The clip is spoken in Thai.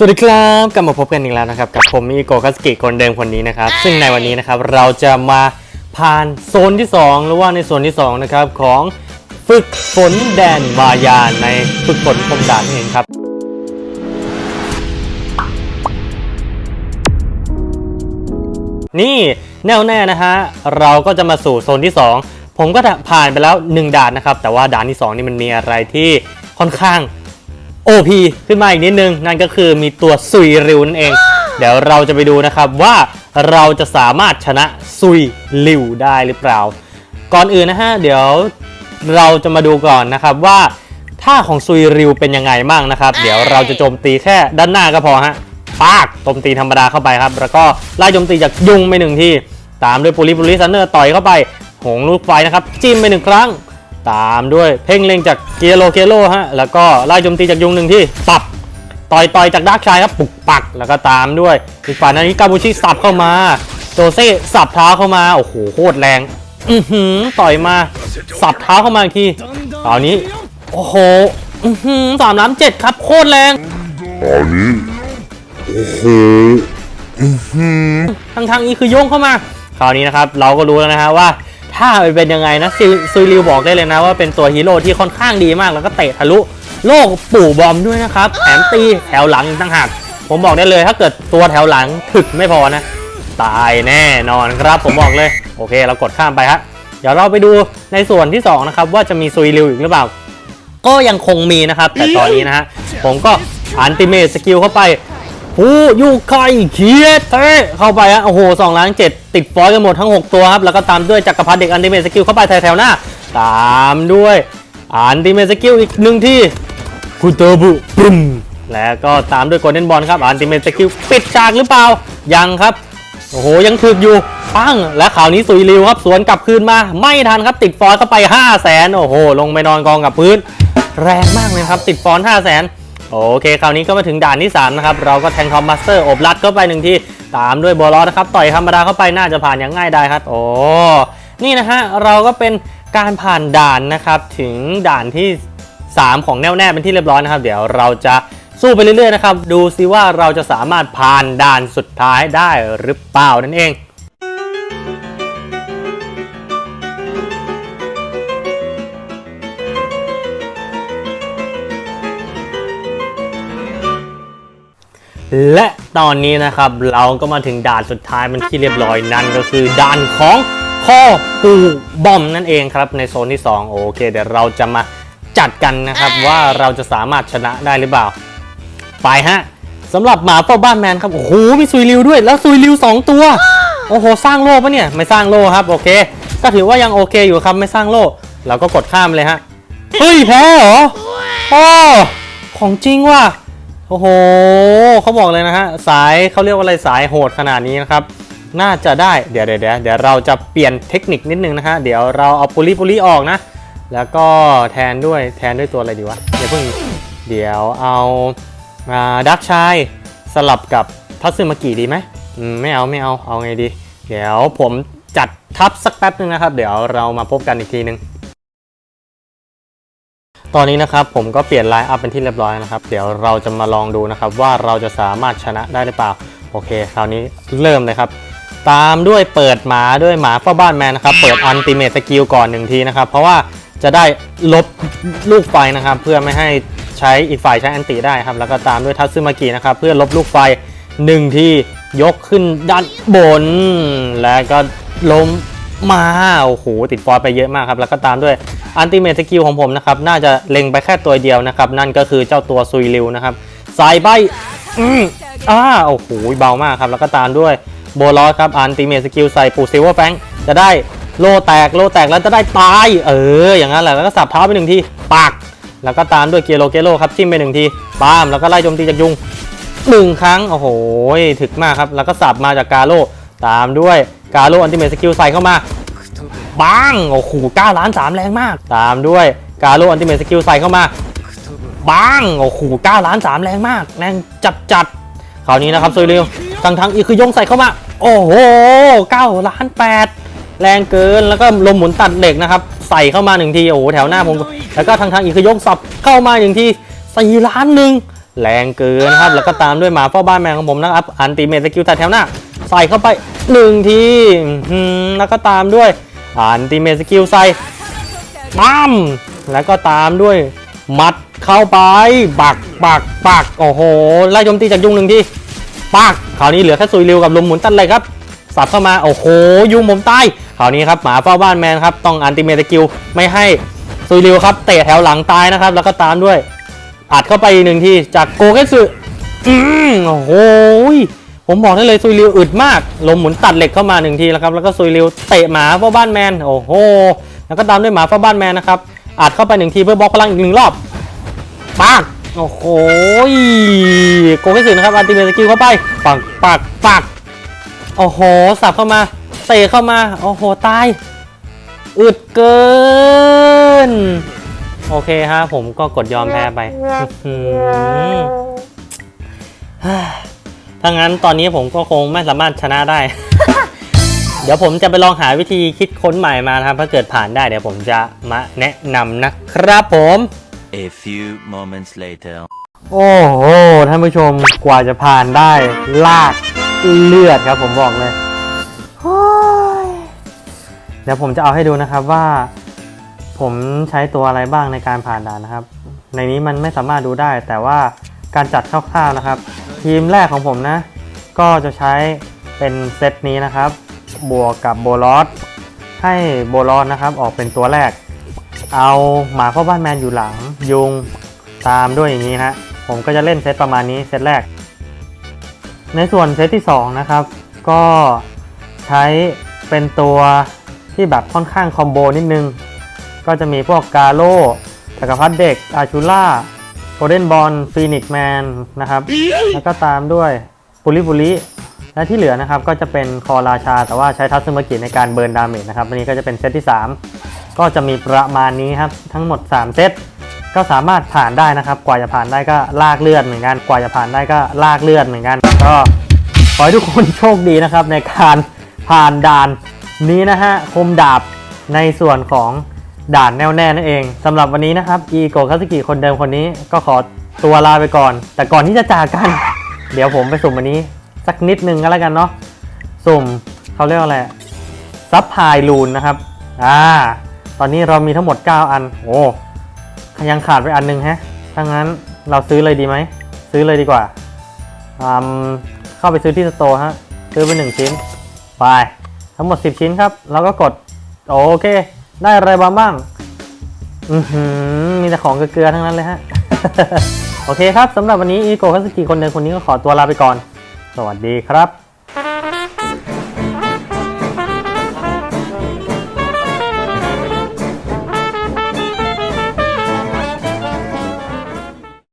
สวัสดีครับกลับมาพบกันอีกแล้วนะครับกับผมอีโกคัสกิคนเดิมคนนี้นะครับซึ่งในวันนี้นะครับเราจะมาผ่านโซนที่ 2 หรือว่าในโซนที่2นะครับของฝึกฝนแดนมายาในฝึกฝนคมดาบนั่นเองครับนี่แน่วแน่นะฮะเราก็จะมาสู่โซนที่ 2 ผมก็ผ่านไปแล้ว 1 ด่านนะครับแต่ว่าด่านที่ 2 นี่มันมีอะไรที่ค่อนข้าง OP ขึ้นมาอีกนิดนึง นั่นก็คือมีตัวซุยริวนั่นเอง เดี๋ยวเราจะไปดูนะครับว่าเราจะสามารถชนะซุยริวได้หรือเปล่า ก่อนอื่นนะฮะ เดี๋ยวเราจะมาดูก่อนนะครับว่าท่าของซุยริวเป็นยังไงบ้างนะครับ เดี๋ยวเราจะโจมตีแค่ด้านหน้าก็พอฮะปากโจมตีธรรมดาเข้าไปครับ แล้วก็ไล่โจมตีจากยุงไปหนึ่งทีตามด้วยปุริปุริซันเนอร์ต่อยเข้าไปหงลูกไฟนะครับจิ้มไปหนึ่งครั้ง ตามด้วยเพ่งเล็งจากเกียโลเกโลฮะแล้วก็ไล่โจมตีจากยุงหนึ่งที่ปับต่อยต่อยจากดาร์กชายครับปุกปักแล้วก็ตามด้วยอีกฝ่ายนั้นนี้กาบูชิสับเข้ามา โจเซ่สับเท้าเข้ามาโอ้โหโคตรแรงอือหือต่อยมาสับเท้าเข้ามาอีกทีตอนนี้โอ้โหอือหือสามล้านเจ็ดครับโคตรแรงตอนนี้โอ้โหอือหือทั้งทางนี้คือโยงเข้ามา คราวนี้นะครับเราก็รู้แล้วนะฮะว่า ถ้ามันเป็นยังไงนะซิซุยริวบอกได้เลยนะว่าเป็นตัวฮีโร่ที่ค่อนข้างดีมากแล้วก็เตะทะลุโลกปู่บอมด้วยนะครับแถมตีแถวหลังอีกต่างหากผมบอกได้เลยถ้าเกิดตัวแถวหลังถึกไม่พอนะ ตายแน่นอนครับผมบอกเลย โอเค เรากดข้ามไปฮะเดี๋ยวเราไปดูในส่วนที่สองนะครับ ว่าจะมีซุยริวอีกหรือเปล่า ก็ยังคงมีนะครับ แต่ตอนนี้นะฮะผมก็อันติเม e สกิลเข้าไป ผู้ยูไคเคียเทเข้าไปฮะโอ้โหสองล้านเจ็ดติดฟอยล์กันหมดทั้ง 6 ตัวครับ แล้วก็ตามด้วยจักรพรรดิเด็กอันติเมสกิลเข้าไปแถวๆหน้า ตามด้วยอันติเมสกิลอีกหนึ่งที่คุเตอร์บุปรึมแล้วก็ตามด้วยโกลเด้นบอลครับอันติเมสกิลปิดฉากหรือเปล่า ยังครับ โอ้โห ยังถึกอยู่ปั้งและข่าวนี้สุยริวครับ สวนกลับคืนมา ไม่ทันครับติดฟอนต์เข้าไป 5 0 0แสนโอ้โห ลงไปนอนกองกับพื้น แรงมากเลยครับ ติดฟอนต์5 0 0แสน โอเค คราวนี้ก็มาถึงด่านที่ 3 นะครับ เราก็แทงทอมมาสเตอร์อบรัดเข้าไปหนึ่งทีตามด้วยบอลลอสนะครับ ต่อยธรรมดาเข้าไปน่าจะผ่านอย่างง่ายได้ครับ โอ้ นี่นะฮะ เราก็เป็นการผ่านด่านนะครับ ถึงด่านที่ 3 ของแน่วแน่เป็นที่เรียบร้อยนะครับ เดี๋ยวเราจะสู้ไปเรื่อยๆนะครับ ดูซิว่าเราจะสามารถผ่านด่านสุดท้ายได้หรือเปล่านั่นเอง และตอนนี้นะครับเราก็มาถึงด่านสุดท้ายมันที่เรียบร้อยนั่นก็คือด่านของพ่อปูบอมนั่นเองครับในโซนที่ 2 โอเค เดี๋ยวเราจะมาจัดกันนะครับว่าเราจะสามารถชนะได้หรือเปล่า ไปฮะสำหรับหมาเฝ้าบ้านแมนครับ โอ้โหมีซุยริวด้วย แล้วซุยริว 2 ตัว โอ้โห สร้างโล่ปะเนี่ย ไม่สร้างโล่ครับ โอเค ก็ถือว่ายังโอเคอยู่ครับ ไม่สร้างโล่เราก็กดข้ามเลยฮะ เฮ้ย แพ้เหรอโอ้ของจริงว่ะ โอ้โหเขาบอกเลยนะฮะสายเขาเรียกว่าอะไรสายโหดขนาดนี้นะครับน่าจะได้เดี๋ยวเดี๋ยวเดี๋ยวเดี๋ยวเราจะเปลี่ยนเทคนิคนิดนึงนะฮะเดี๋ยวเราเอาปุริปุริออกนะ แล้วก็แทนด้วยแทนด้วยตัวอะไรดีวะเดี๋ยวเพิ่งเดี๋ยวเอาดักชายสลับกับทัตสึมากิดีไหมอืมไม่เอาไม่เอาเอาไงดี เดี๋ยวผมจัดทับสักแป๊บนึงนะครับ เดี๋ยวเรามาพบกันอีกทีนึง ตอนนี้นะครับผมก็เปลี่ยนไลน์อัพเป็นที่เรียบร้อยนะครับ เดี๋ยวเราจะมาลองดูนะครับว่าเราจะสามารถชนะได้หรือเปล่า โอเค คราวนี้เริ่มเลยครับ ตามด้วยเปิดหมาด้วยหมาเฝ้าบ้านแมนนะครับ เปิดอันติเม e สกิลก่อนหนึ่งทีนะครับ เพราะว่าจะได้ลบลูกไฟนะครับ เพื่อไม่ให้ใช้อีกฝ่ายใช้อันติได้ครับ แล้วก็ตามด้วยทัตซึมากินะครับ เพื่อลบลูกไฟหนึ่งที่ยกขึ้นด้านบน แล้วก็ล้มมาโอ้โหติดฟอยไปเยอะมากครับ แล้วก็ตามด้วย อันติเม e สกิลของผมนะครับน่าจะเล็งไปแค่ตัวเดียวนะครับนั่นก็คือเจ้าตัวซุยริวนะครับสายใบอืมอ่าโอ้โหเบามากครับแล้วก็ตามด้วยโบลอสครับอันติเม e สกิลใส่ปูซิลเวอร์แฟงจะได้โลแตกโลแตกแล้วจะได้ตายเอออย่างนั้นแหละแล้วก็สับเท้าไปหนึ่งทีปักแล้วก็ตามด้วยเกียโลเกโลครับจิ้มไปหนึ่งทีปามแล้วก็ไล่โจมตีจากยุงหนึ่งครั้งโอ้โหถึกมากครับแล้วก็สับมาจากกาโลตามด้วยกาโลอันติเม e สกิลใส่เข้ามา ปังโอ้โห9ล้าน3แรงมาก ตามด้วยกาโลอันติเม e สกิลใส่เข้ามาปังโอ้โห9ล้าน3แรงมากแรงจัดจัดคราวนี้นะครับซุยเรียวทั้งทั้งอีคือยงใส่เข้ามา โอ้โห9ล้าน8แรงเกินแล้วก็ลมหมุนตัดเหล็กนะครับ ใส่เข้ามาหนึ่งทีโอ้โหแถวหน้าผม แล้วก็ทางทางอีคือยกสับเข้ามาหนึ่งทีสี่ล้านหนึ่งแรงเกินนะครับ แล้วก็ตามด้วยหมาเฝ้าบ้านแมนของผมนะครับ อันติเมตสกิลตัดแถวหน้า ใส่เข้าไปหนึ่งทีแล้วก็ตามด้วย อันติเมสกิลใส่ปั๊มแล้วก็ตามด้วยมัดเข้าไปปักปักปักโอ้โหไล่โจมตีจากยุงหนึ่งทีปักคราวนี้เหลือแค่ซุยริวกับลมหมุนตัดเลยครับสับเข้ามาโอ้โหยุงผมตายคราวนี้ครับหมาเฝ้าบ้านแมนครับต้องอันติเมสกิลไม่ให้ซุยริวครับเตะแถวหลังตายนะครับ แล้วก็ตามด้วยอัดเข้าไปหนึ่งทีจากโกเกสึอืมโอ้โห ผมบอกได้เลยซุยริวอึดมากลมหมุนตัดเหล็กเข้ามาหนึ่งทีแล้วครับแล้วก็ซุยริวเตะหมาเฝ้าบ้านแมนโอ้โหแล้วก็ตามด้วยหมาเฝ้าบ้านแมนนะครับอัดเข้าไปหนึ่งทีเพื่อบล็อกพลังอีกหนึ่งรอบปักโอ้โหโกเกสึนะครับอันติเมสกิลเข้าไปปักปักปักโอ้โหสับเข้ามาเตะเข้ามาโอ้โหตายอึดเกิน โอเคฮะผมก็กดยอมแพ้ไป ถ้างั้นตอนนี้ผมก็คงไม่สามารถชนะได้ เดี๋ยวผมจะไปลองหาวิธีคิดค้นใหม่มานะครับ ถ้าเกิดผ่านได้เดี๋ยวผมจะมาแนะนำนะครับผม A few moments later. โอ้โหท่านผู้ชมกว่าจะผ่านได้ ลากเลือดครับผมบอกเลยโอ้ยเดี๋ยวผมจะเอาให้ดูนะครับว่า ผมใช้ตัวอะไรบ้างในการผ่านด่านนะครับ ในนี้มันไม่สามารถดูได้ แต่ว่าการจัดคร่าวๆนะครับ ทีมแรกของผมนะ ก็จะใช้เป็นเซตนี้นะครับ บวกกับโบลอสให้โบลอสนะครับออกเป็นตัวแรก เอาหมาเข้าบ้านแมนอยู่หลังยุงตามด้วยอย่างนี้นะผมก็จะเล่นเซตประมาณนี้เซตแรก ในส่วนเซตที่ 2 นะครับ ก็ใช้เป็นตัวที่แบบค่อนข้างคอมโบนิดนึง ก็จะมีพวกกาโลจักรพรรดิเด็กอาชูล่า โกลเด้นบอลฟีนิกแมนนะครับ แล้วก็ตามด้วยปุริปุริและที่เหลือนะครับก็จะเป็นคอราชา แต่ว่าใช้ทัศนมกิในการเบิร์นดาเมจนะครับอันนี้ก็จะเป็นเซตที่ 3 ก็จะมีประมาณนี้ครับ ทั้งหมด 3 เซตก็สามารถผ่านได้นะครับ กว่าจะผ่านได้ก็ลากเลือดเหมือนกัน กว่าจะผ่านได้ก็ลากเลือดเหมือนกัน ก็ขอให้ทุกคนโชคดีนะครับในการผ่านด่านนี้นะฮะคมดาบในส่วนของ ด่านแน่วแน่นั่นเองสำหรับวันนี้นะครับอีโกคาสกิคนเดิมคนนี้ก็ขอตัวลาไปก่อน แต่ก่อนที่จะจากกัน เดี๋ยวผมไปสุ่มวันนี้ สักนิดนึงก็แล้วกันเนาะสุ่มเขาเรียกว่าอะไรซับพายลูนนะครับอ่าตอนนี้เรามีทั้งหมด 9 อัน โอ้ยังขาดไปอันนึงฮะถ้างั้นเราซื้อเลยดีไหม ซื้อเลยดีกว่าอืมเข้าไปซื้อที่สโตร์ฮะซื้อไปหนึ่งชิ้นไปทั้งหมด 10 ชิ้นครับ แล้วก็กด โอเค ได้อะไรมาบ้าง อือหือ มีแต่ของเกลือๆทั้งนั้นเลยฮะ โอเคครับสำหรับวันนี้อีโกคัสกิคนเดิมคนนี้ก็ขอตัวลาไปก่อน สวัสดีครับ